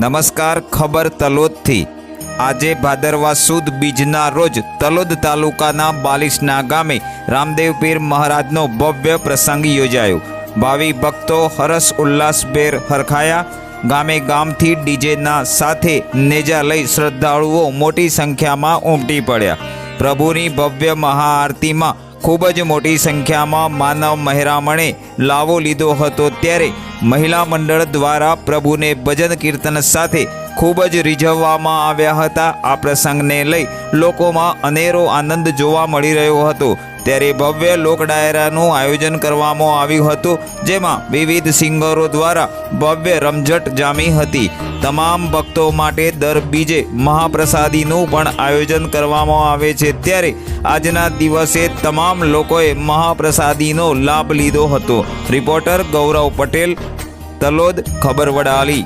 નમસ્કાર, ખબર તલોદથી. આજે ભાદરવા સુદ બીજના રોજ તલોદ તાલુકાના બાલિશના ગામે રામદેવપીર મહારાજનો ભવ્ય પ્રસંગ યોજાયો. ભાવિ ભક્તો હરસ ઉલ્લાસભેર હરખાયા. ગામે ગામથી ડીજેના સાથે નેજા લઈ શ્રદ્ધાળુઓ મોટી સંખ્યામાં ઉમટી પડ્યા. પ્રભુની ભવ્ય મહાઆરતીમાં ખૂબ જ મોટી સંખ્યામાં માનવ મહેરામણે લાવો લીધો હતો ત્યારે મહિલા મંડળ દ્વારા પ્રભુને ભજન કીર્તન સાથે ખૂબ જ રીઝવવામાં આવ્યા હતા. આ પ્રસંગને લઈ લોકોમાં અનેરો આનંદ જોવા મળી રહ્યો હતો. ત્યારે ભવ્ય લોક ડાયરાનું આયોજન કરવામાં આવ્યું હતું, જેમાં વિવિધ સિંગરો દ્વારા ભવ્ય રમઝટ જામી હતી. તમામ ભક્તો માટે દર બીજે મહાપ્રસાદીનું પણ આયોજન કરવામાં આવે છે. ત્યારે આજના દિવસે તમામ લોકોએ મહાપ્રસાદીનો લાભ લીધો હતો. રિપોર્ટર ગૌરવ પટેલ, તલોદ ખબર વડાલી